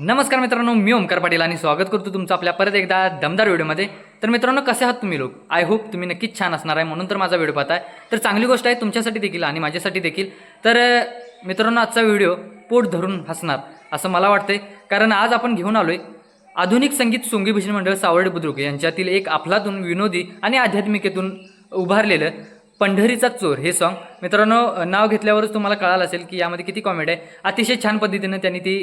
नमस्कार मित्रांनो मी ओमकार पाटील आणि स्वागत करतो तुमचं आपल्या परत एकदा दमदार व्हिडिओमध्ये. तर मित्रांनो कसे आहात तुम्ही लोक? आय होप तुम्ही नक्कीच छान असणार आहे म्हणून तर माझा व्हिडिओ पाहताय. तर चांगली गोष्ट आहे तुमच्यासाठी देखील आणि माझ्यासाठी देखील. तर मित्रांनो आजचा व्हिडिओ पोट धरून हसणार असं मला वाटतंय. कारण आज आपण घेऊन आलोय आधुनिक संगीत सोंगी भजन मंडळ सावर्डे बुद्रुक यांच्यातील एक अफलातून विनोदी आणि आध्यात्मिकेतून उभारलेलं पंढरीचा चोर हे सॉन्ग मित्रांनो नाव घेतल्यावरच तुम्हाला कळालं असेल की यामध्ये किती कॉमेडी आहे. अतिशय छान पद्धतीनं त्यांनी ती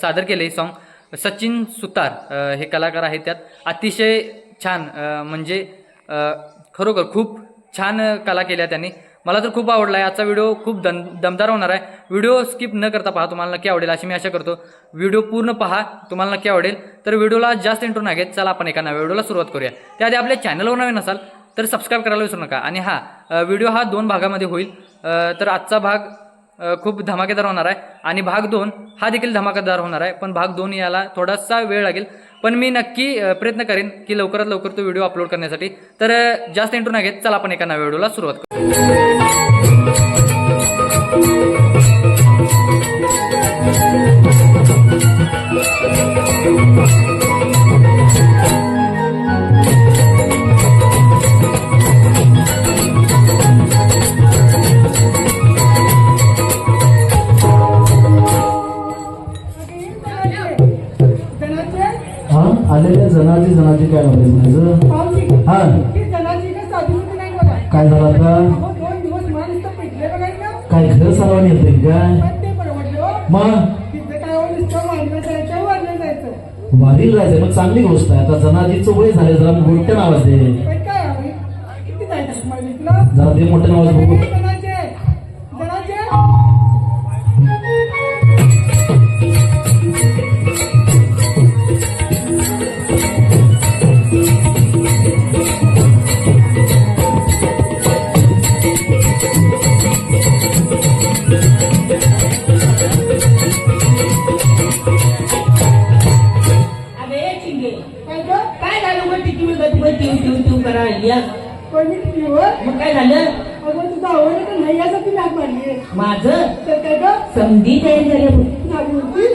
सादर केलं हे सॉन्ग सचिन सुतार हे कलाकार आहेत त्यात. अतिशय छान म्हणजे खरोखर खूप छान कला केल्या त्यांनी. मला तर खूप आवडला आहे. आजचा व्हिडिओ खूप दम दमदार होणार आहे. व्हिडिओ स्किप न करता पहा तुम्हाला नक्की आवडेल अशी मी आशा करतो. व्हिडिओ पूर्ण पहा तुम्हाला नक्की आवडेल. तर व्हिडिओला जास्त इंट्रो नाही घेत. चला आपण एका नव्या व्हिडिओला सुरुवात करूया. त्याआधी आपल्या चॅनलवर नवीन असाल तर सबस्क्राईब करायला विसरू नका. आणि हा व्हिडिओ हा दोन भागामध्ये होईल. तर आजचा भाग खूप धमाकेदार होणार आहे. आणि भाग दोन हा देखील धमाकेदार होणार आहे. पण भाग दोन याला थोडासा वेळ लागेल. पण मी नक्की प्रयत्न करेन की लवकरात लवकर तो व्हिडिओ अपलोड करण्यासाठी. तर जास्त इंट्रो नाही घेत. चला आपण एका नव्या व्हिडिओला सुरुवात करू. काय सर्वांनी येते काय मग वारीला जायचं मग चांगली गोष्ट आहे. आता जनाजीचं वय झाले जरा मोठ्या नावाच जरा ते मोठ्या नावाचं बघू.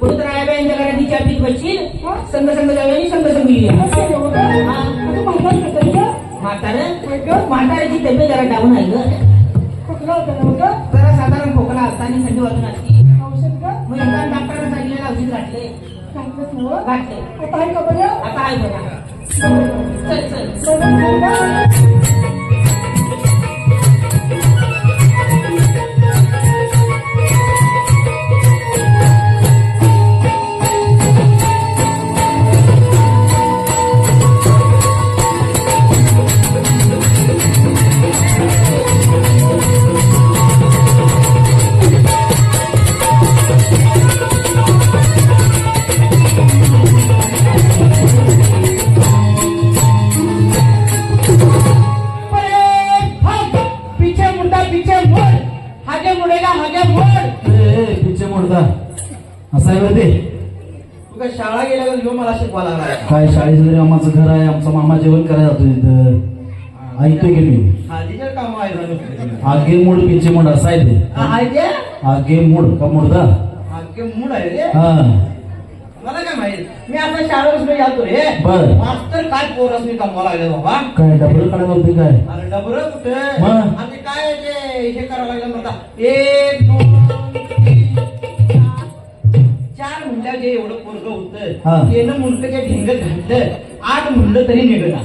कुठं तर आया यांच्या घरात तिच्या पीठ बसशील संघ संघ जाऊया संघ संघ येऊया. म्हातारं म्हाताऱ्याची तब्येत जरा डाऊन आहे ग. जरा साधारण खोकला असता आणि थंडी वाजून असती. मग एकदा डॉक्टरांना सांगितलेलं औषध घातले घातले आता आहे बघा. चल चल. लागला काय शाळेचं तरी आमचं घर आहे आमचा मामा जेवण करायला जातो इथं. ऐकतोय की मी? हाजीच्या काम आहे जणू. आगे मोड पिच्छे मोड असं आहे ते. आहे ते आगे मोड का आगे मूड आहे रे. हा. मला काय माहीत? मी आता शाळेपासून गेलतो रे. बर. मास्तर काय पोरस मी लागले बाबा? काय डबल काढायला होते काय? अरे डबर कुठे? मग? आणि काय ते हे करावं लागलं म्हणता? एक दोन मिनिटात जे एवढं पोरग हा. होतं येणं मुंडक जे ढिंग घातलं आठ मुंड तरी निघणार.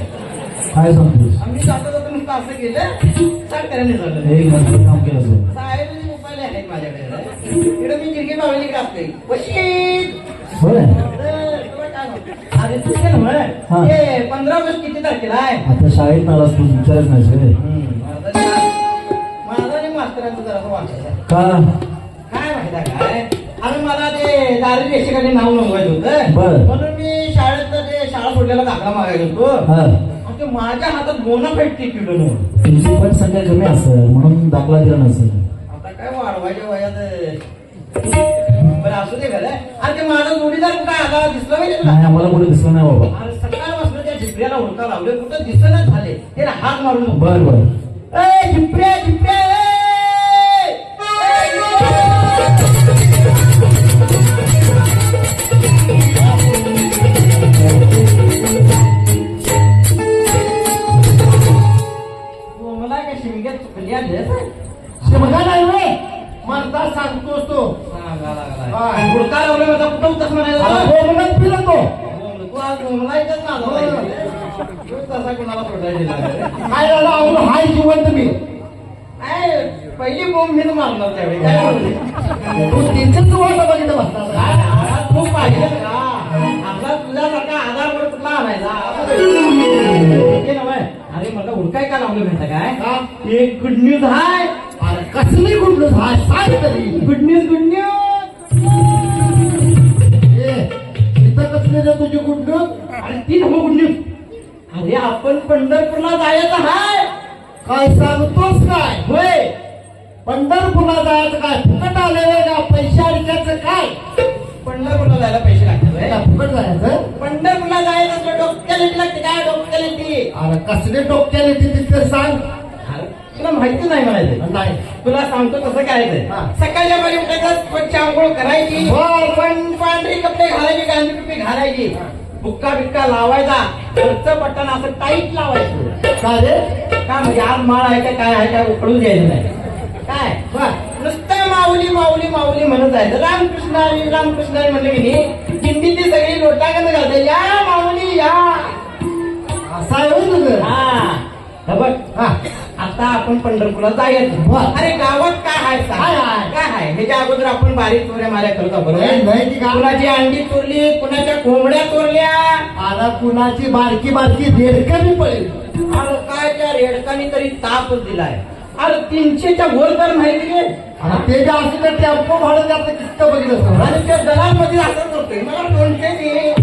काय सांगतोस? आम्ही जाता जाता नुसतं असं केलं साठ करायला झालं. नंतर काम केलं साहेब मोबाईल आहेत माझ्याकडे. इकडे मी गिरगी बावली असते. वशीत होय. अरे तू काय म्हण हा. हे पंधरा ऑगस्ट किती तारखेला आहे? आता शाळेत नाराज तू विचारत नाही सगळे माझा आणि मास्तरांचं जरा वाचायचं का? काय माहिती आहे काय? आणि मला ते दारू देशिकाने नाव नोंदवायचं होतं. बर. म्हणून मी शाळेत ते शाळा सोडलेला दाखला मागायला होतो. हा. ते माझ्या हातात बोनाफाईट तिकीट नव्हतं तुमची पण संख्या कमी असेल म्हणून दाखला दिला नसेल. आता काय वाढवायच्या वयात बरं असू दे खरं अरे ते माझा जोडीदार कुठं आला दिसला पाहिजे तुला? नाही आम्हाला कुठे दिसलं नाही बाबा. अरे सकाळपासून त्या झिपऱ्याला हुडका लावले कुठं दिसतच झाले. त्याला हात मारून नको. बर बर. ए झिपऱ्या झिपऱ्या! ए, काय झालं? अहो हाय जिवंत मी काय पहिली बोंब मीच मारणार त्यावेळी. काय? तू त्यांच्याच वाटा बघितलं काय? बसता आधार खूप पाहिजे का आपला तुझ्यासारखा आधार वर कुठला आणायचा? हे. अरे मला हुडकाय का लावलं माहिती? काय? एक गुड न्यूज हाय. अरे कसली कुठलं हाय? सांग तरी. गुड न्यूज गुड न्यूज ए, इथं कसली तुझी कुठलं अरे ती नको गुड न्यूज अरे आपण पंढरपूरला जायचं हाय. काय सांगतोस काय? होय. पंढरपूरला जायचं काय? फुकट आलेलं का? पैसे अडक्याचं काय? पंढरपूरला जायला पैसे लागतात फुकट जायचं? पंढरपूरला जायचं असलं डोक्याला लागते काय डोक्याला ती अरे कसले डोक्याने ते तिथं सांग. तुला माहिती नाही म्हणायचं. नाही. तुला सांगतो कसं काय. सकाळच्या बरी उठायचं स्वच्छ आंघोळ करायची. पण पांढरी कपडे घालायची गांधी टोपी घालायची. बुक्का बिक्का लावायचा. वरचं बटन असं टाईट लावायचं. काय रे? काय म्हणजे आज माळ आहे का काय आहे काय उकळून द्यायचं नाही. काय? बर. नुसतं माऊली माऊली माऊली म्हणत जायचं रामकृष्ण रामकृष्ण म्हणलं की नाही दिंडीतली सगळी लोटांगण घालते. या माऊली या. असं आहे होय तुझं? हा. हे बघ हा. आता आपण पंढरपूरला जायचं. अरे गावात काय आहे? काय आहे? काय आहे ह्याच्या अगोदर आपण बारीक चोऱ्या माऱ्या करतो बरोबर? कुणाची अंडी चोरली कुणाच्या कोंबड्या चोरल्या? आता कुणाची बारकी बारकी देडकं पडेल अरे काय त्या रेडकानी तरी तापच दिलाय. अरे तीनशेच्या वर तर माहिती आणि ते जे असं तर टेम्पो भाडं जातं किती बघितलं असतं. आणि त्या दलालमध्ये असं करतोय. मला दोनशे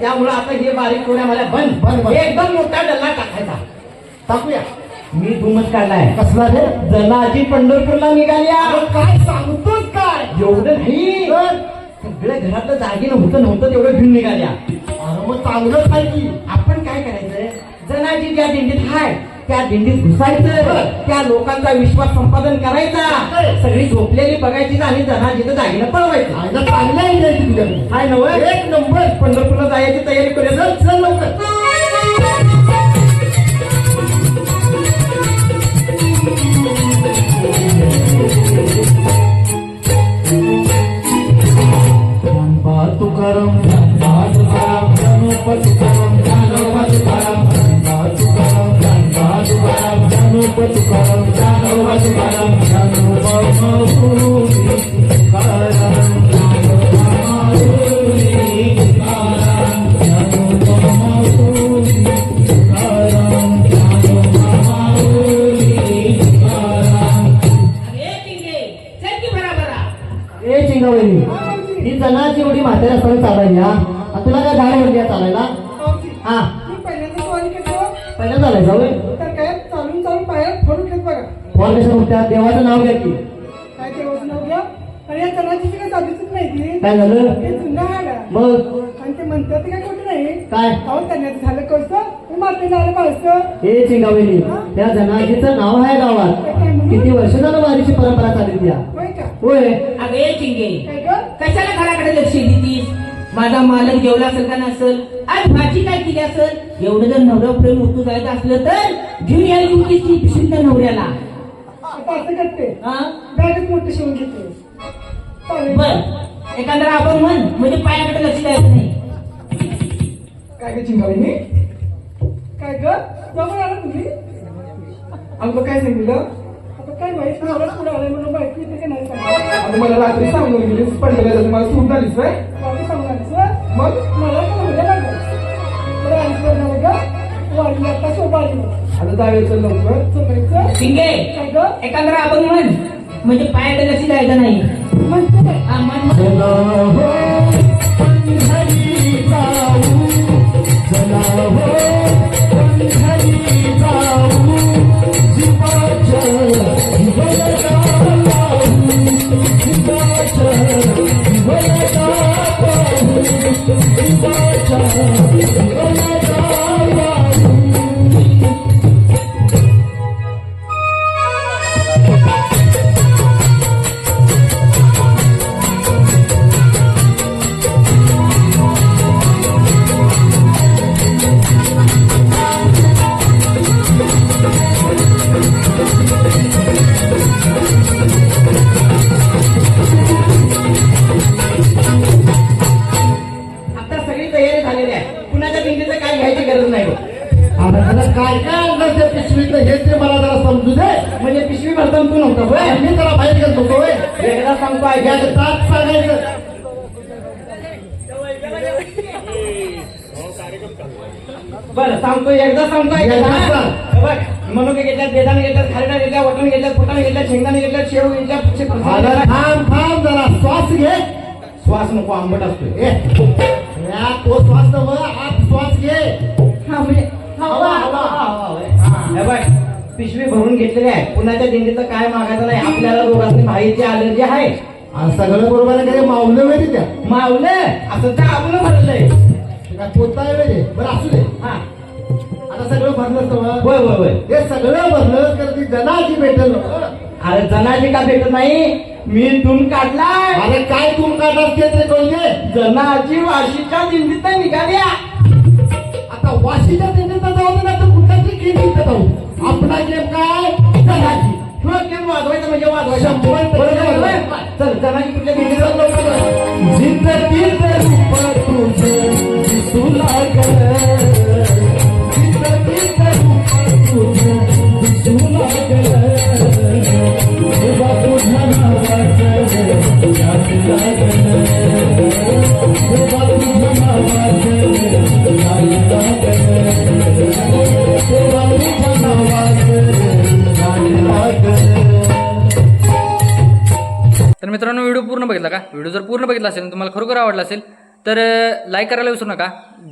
त्यामुळे आता हे बारीक चोऱ्या मला बंद. बंद, बंद. एकदम मोठा डल्ला टाकायचा. टाकूया. मी धुमच काढलाय. कसला रे? जनाजी पंढरपूरला निघाल्या. अरे काय सांगतोस काय? एवढं नाही. सगळ्या घरातलं जागी नव्हतं नव्हतं तेवढं घेऊन निघाल्या. अरे मग चांगलंच आहे की. आपण काय करायचं? जनाजी ज्या दिंडीत हाय त्या दिंडीत घुसायचं. त्या लोकांचा विश्वास संपादन करायचा. सगळी झोपलेली बघायची आणि जनाजीचं जागीनं पळवायचं. चांगलं आहे रे तुझ्याकडे. हाय नव. एक नंबर. पंढरपूरला जायची तयारी करूया. चल चल लवकर. Claro. ही जनाची एवढी म्हातारी असताना चालायची हा? तुला काय गाडी म्हणली चालायला? हा. पहिला चालायचा होय? तर काय चालून चालून पायात फोडून घेत बघा. फोन कशा देवाचं नाव घ्या की. काय देवाचं नाव घ्या? आणि या चणाची काय साधीच नाही ती काय झालं? ते जुनं. मग? आणि ते म्हणतात ते काय खोटं नाही. काय? अहो करण्यात झालं कसं आलं हे चिंगावली त्या जनाजीचं नाव आहे गावात. किती वर्ष झालं वारीची परंपरा चालली त्या होय. अगे चिंगे. काय ग? कशाला घराकडे लक्ष देतीस? माझा मालक जेवला असेल का नसेल? आज भाजी काय केली असेल? एवढं जर नवरा प्रेम होतो जायचं असलं तर घेऊन यायला होतीस ती त्या नवऱ्याला? असं करते? हा? बॅगच मोठं शिवून घेते. बर. एखादा आपण म्हण म्हणजे पायाकडे लक्ष द्यायचं नाही. काय ग चिंगावणी काय ग? जवळ आला तुम्ही? आमचं काय सांगितलं? आता काय माहीत? नवरा पुढे आलाय म्हणून का नाही मला रात्री सांगून गेली पंढरला मला सूट झालीच नाही वाटी सांगणार सर मग? मला का नवऱ्या लागलं बरं आणि बरं झालं ग वाढली आता आली जायचं लवकर. चिंगे काय ग? आपण म्हण म्हणजे पायाकडे लक्ष द्यायचं नाही. म्हणते काय? हा, म्हण म्हण. चला हो पंढरी जाऊ चला हो. आहे कुणाच्या दिंडीचं काय घ्यायची गरज नाही त्याला काय काय आणलं ते पिशवीतलं हे ते मला जरा समजू दे. म्हणजे पिशवी भरताना तू नव्हता होय? मी जरा बाहेर गेलो होतो होय. एकदा सांगतो या ऐकायचं तास सांगायचं. बरं सांगतो एकदा सांगतो एकदा? सांग. बघ मनुके घेतल्यात बेदाणे घेतल्यात घेतल्या वटण घेतल्यात फुटाणे घेतल्यात शेंगदाणे घेतल्यात शेव आता घेतल्यात. थांब थांब जरा श्वास घे. श्वास नको आंबट या तो श्वास आत श्वास घे. हा म्हणजे हवा हवा हवा होय. हे. बघ पिशवी भरून घेतलेली आहे. कुणाच्या दिंडीचं काय मागायचं नाही आपल्याला दोघांनी भाईची अलर्जी आहे. आणि सगळं बरोबर आहे? मावलं वेळ त्या. मावलं असं तर आपण भरलंय. पोता वेळ बरं असू दे. हा. आता सगळं भरलं होय होय होय. हे सगळं भरलं तर ती जनाची भेटेल. अरे जनाजी का भेटत नाही? मी इथून काढलाय. अरे काय तुम काढणार ते तरी कळून दे जनाजी वाशीच्या दिंडीत निघाल्या. आता वाशीच्या दिंडीत जाऊ ना तर कुठल्यातरी केंद्रीत जाऊ. आपला गेम काय? जनाची. किंवा गेम वाजवायचं म्हणजे वाजवायचं. शंभर? चल जनाजी कुठल्या दिंडीत जाऊ? जिंदगीत रूप तुझं तर मित्रांनो व्हिडिओ पूर्ण बघितला का? व्हिडिओ जर पूर्ण बघितला असेल तुम्हाला खरोखर आवडला असेल तर लाईक करायला विसरू नका.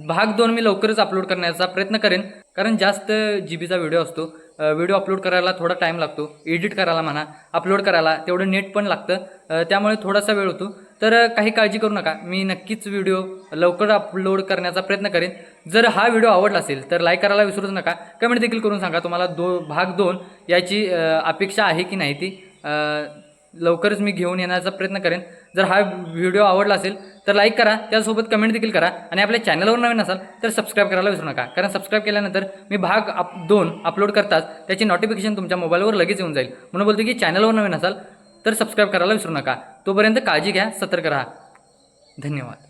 भाग दोन मी लवकरच अपलोड करण्याचा प्रयत्न करेन. कारण जास्त जी बीचा व्हिडिओ असतो. व्हिडिओ अपलोड करायला थोडा टाईम लागतो. एडिट करायला म्हणा अपलोड करायला तेवढं नेट पण लागतं. त्यामुळे थोडासा वेळ होतो. तर काही काळजी करू नका. मी नक्कीच व्हिडिओ लवकर अपलोड करण्याचा प्रयत्न करेन. जर हा व्हिडिओ आवडला असेल तर लाईक करायला विसरूच नका. कमेंट देखील करून सांगा तुम्हाला दो भाग दोन याची अपेक्षा आहे की नाही ती. लवकरच मी घेऊन येण्याचा प्रयत्न करेन. जर हा व्हिडिओ आवडला असेल तर लाईक करा त्यासोबत कमेंट देखील करा आणि आपल्या चॅनलवर नवीन असाल तर सबस्क्राईब करायला विसरू नका. कारण सबस्क्राईब केल्यानंतर मी भाग अप दोन अपलोड करताच त्याची नोटिफिकेशन तुमच्या मोबाईलवर लगेच येऊन जाईल. म्हणून बोलतो की चॅनलवर नवीन असाल तर सबस्क्राईब करायला विसरू नका. तोपर्यंत काळजी घ्या सतर्क राहा. धन्यवाद.